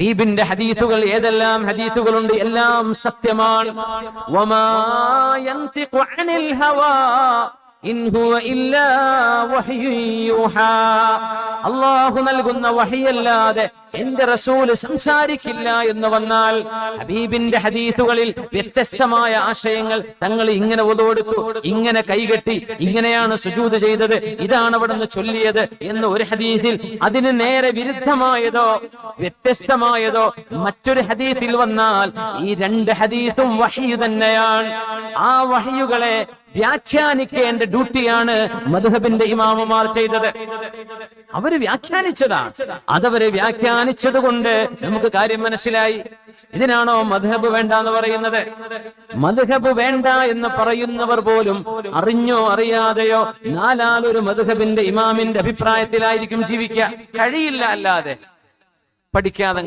ഹബീബിന്റെ ഹദീത്തുകൾ ഏതെല്ലാം ഹദീത്തുകളുണ്ട് എല്ലാം സത്യമാണ്. അല്ലാഹു നൽകുന്ന വഹിയല്ലാതെ എന്റെ റസൂൽ സംസാരിക്കില്ല എന്ന് വന്നാൽ ഹബീബിന്റെ ഹദീസുകളിൽ വ്യത്യസ്തമായ ആശയങ്ങൾ തങ്ങൾ ഇങ്ങനെ ഒതുകൊടുത്തു ഇങ്ങനെ കൈകെട്ടി ഇങ്ങനെയാണ് സുജൂത് ചെയ്തത് ഇതാണ് അവിടുന്ന് ചൊല്ലിയത് എന്ന് ഒരു ഹദീസിൽ അതിന് നേരെ വിരുദ്ധമായതോ വ്യത്യസ്തമായതോ മറ്റൊരു ഹദീസിൽ വന്നാൽ ഈ രണ്ട് ഹദീസും വഹിയു തന്നെയാണ്. ആ വഹിയുകളെ വ്യാഖ്യാനിക്കേണ്ട ഡ്യൂട്ടിയാണ് മധുഹബിന്റെ ഇമാമുമാർ ചെയ്തത്. അവർ വ്യാഖ്യാനിച്ചതാ. അതവര് വ്യാഖ്യാനിച്ചത് കൊണ്ട് നമുക്ക് കാര്യം മനസ്സിലായി. ഇതിനാണോ മധുഹബ് വേണ്ട എന്ന് പറയുന്നത്? മധുഹബ് വേണ്ട എന്ന് പറയുന്നവർ പോലും അറിഞ്ഞോ അറിയാതെയോ നാലാലൊരു മധുഹബിന്റെ ഇമാമിന്റെ അഭിപ്രായത്തിലായിരിക്കും ജീവിക്കുക. കഴിയില്ല അല്ലാതെ. പഠിക്കാതെ